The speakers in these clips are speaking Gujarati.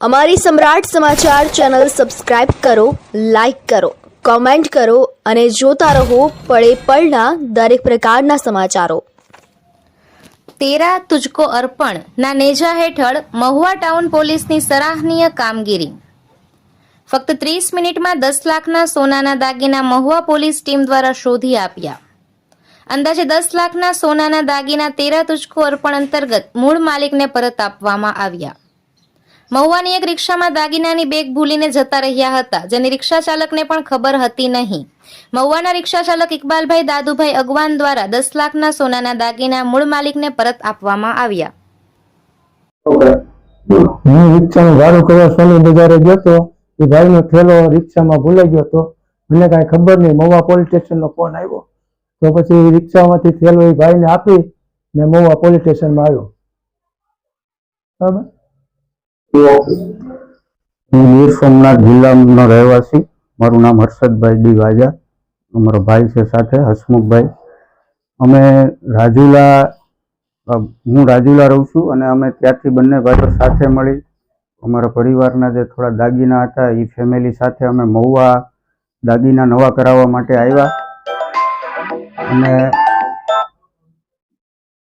અમારી સમ્રાટ સમાચાર ચેનલ સબસ્ક્રાઇબ કરો, લાઇક કરો, કોમેન્ટ કરો અને જોતા રહો પળે પળના દરેક પ્રકારના સમાચારો. તેરા તુજકો અર્પણ ના નેજા હેઠળ મહુવા ટાઉન પોલીસની સરાહનીય કામગીરી. ફક્ત ત્રીસ મિનિટમાં દસ લાખના સોનાના દાગીના મહુવા પોલીસ ટીમ દ્વારા શોધી આપ્યા. અંદાજે દસ લાખના સોનાના દાગીના તેરા તુજકો અર્પણ અંતર્ગત મૂળ માલિકને પરત આપવામાં આવ્યા. મહુવાની એક રિક્ષામાં દાગીનાની બેગ ભૂલીને જતા રહ્યા હતા, જેની રિક્ષા ચાલકને પણ ખબર હતી નહીં. મહુવાના રિક્ષા ચાલક ઇકબાલભાઈ દાદુભાઈ અગવાન દ્વારા દસ લાખના સોનાના દાગીના મૂળ માલિકને પરત આપવામાં આવ્યા. હું રિક્ષાનું ભાડું કરવા સોની બજારે ગયો હતો, એ ભાઈનો થેલો રિક્ષામાં ભૂલાઈ ગયો હતો. મને કાંઈ ખબર નહીં, મહુવા પોલીસ સ્ટેશનનો ફોન આવ્યો. તો પછી રિક્ષામાંથી થેલો એ ભાઈને આપી ને મહુવા પોલીસ સ્ટેશનમાં આવ્યો. બરાબર? હું ગીર સોમનાથ જિલ્લાનો રહેવાસી. મારું નામ હર્ષદભાઈ ડી વાજા. અમારો ભાઈ છે સાથે, હસમુખભાઈ. અમે રાજુલા હું રાજુલા રહું છું અને અમે ત્યાંથી બંને ભાઈઓ સાથે મળી અમારા પરિવારના જે થોડા દાગીના હતા એ ફેમિલી સાથે અમે મહુવા દાગીના નવા કરાવવા માટે આવ્યા. અને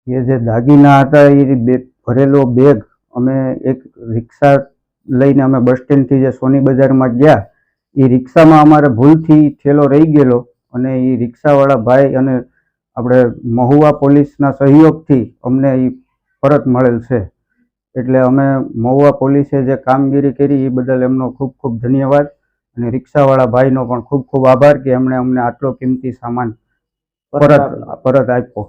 એ જે દાગીના હતા, એ ભરેલો બેગ અમે એક રિક્ષા લઈને અમે બસ સ્ટેન્ડથી જે સોની બજારમાં ગયા એ રિક્ષામાં અમારે ભૂલથી થેલો રહી ગયેલો અને એ રિક્ષાવાળા ભાઈ અને આપણે મહુવા પોલીસના સહયોગથી અમને એ પરત મળેલ છે. એટલે અમે મહુવા પોલીસે જે કામગીરી કરી એ બદલ એમનો ખૂબ ખૂબ ધન્યવાદ અને રિક્ષાવાળા ભાઈનો પણ ખૂબ ખૂબ આભાર કે એમણે અમને આટલો કિંમતી સામાન પરત પરત આપ્યો.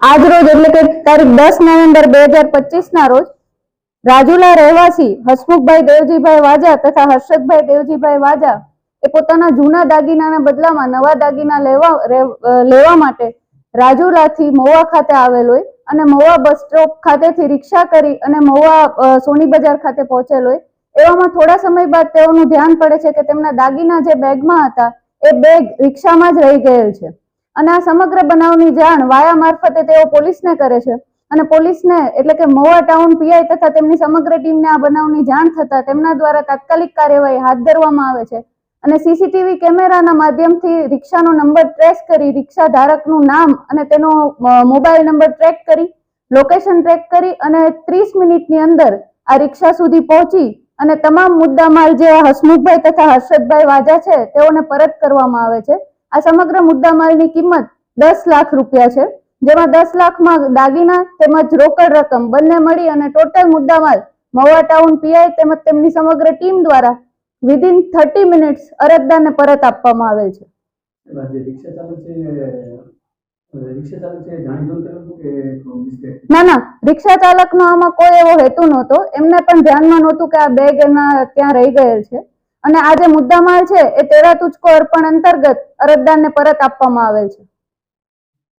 આજ રોજ એટલે કે તારીખ દસ નવેમ્બર બે હજાર પચીસ ના રોજ રાજુલા રહેવાસી હસમુખભાઈ દેવજીભાઈ વાજા તથા હર્ષદભાઈ દેવજીભાઈ વાજા એ પોતાના જૂના દાગીનાના બદલામાં નવા દાગીના લેવા લેવા માટે રાજુલાથી મોવા ખાતે આવેલ હોય અને મોવા બસ સ્ટોપ ખાતેથી રિક્ષા કરી અને મોવા સોની બજાર ખાતે પહોંચેલ હોય. એવામાં થોડા સમય બાદ તેઓનું ધ્યાન પડે છે કે તેમના દાગીના જે બેગમાં હતા એ બેગ રિક્ષામાં જ રહી ગયેલ છે. અને આ સમગ્ર બનાવની જાણ વાયા મારફતે તેઓ પોલીસને કરે છે. અને પોલીસને એટલે કે મહુવા ટાઉન પીઆઈ તથા તેમની સમગ્ર ટીમને આ બનાવની જાણ થતા તેમના દ્વારા તાત્કાલિક કાર્યવાહી હાથ ધરવામાં આવે છે. અને સીસીટીવી કેમેરાના માધ્યમથી રિક્ષાનો નંબર ટ્રેસ કરી રિક્ષા ધારકનું નામ અને તેનો મોબાઈલ નંબર ટ્રેક કરી, લોકેશન ટ્રેક કરી અને ત્રીસ મિનિટની અંદર આ રિક્ષા સુધી પહોંચી અને તમામ મુદ્દામાલ જે હસમુખભાઈ તથા હર્ષદભાઈ વાજા છે તેઓને પરત કરવામાં આવે છે. આ સમગ્ર મુદ્દામાલની કિંમત દસ લાખ રૂપિયા છે. જેમાં દસ લાખમાં દાગીના તેમજ રોકડ રકમ બંને મળી અને ટોટલ મુદ્દામાલ મવા ટાઉન પીઆઈ તેમજ તેમની સમગ્ર ટીમ દ્વારા વિધિન થર્ટી મિનિટ્સ અરજદારને પરત આપવામાં આવેલ છે. ના ના રિક્ષા ચાલકનો આમાં કોઈ એવો હેતુ નહોતો. એમને પણ ધ્યાનમાં નહોતું કે આ બેગ એમના ત્યાં રહી ગયેલ છે. અને આ જે મુદ્દામાલ છે, એ તેરા તુચકો અર્પણ અંતર્ગત અરજદારને પરત આપવામાં આવેલ છે.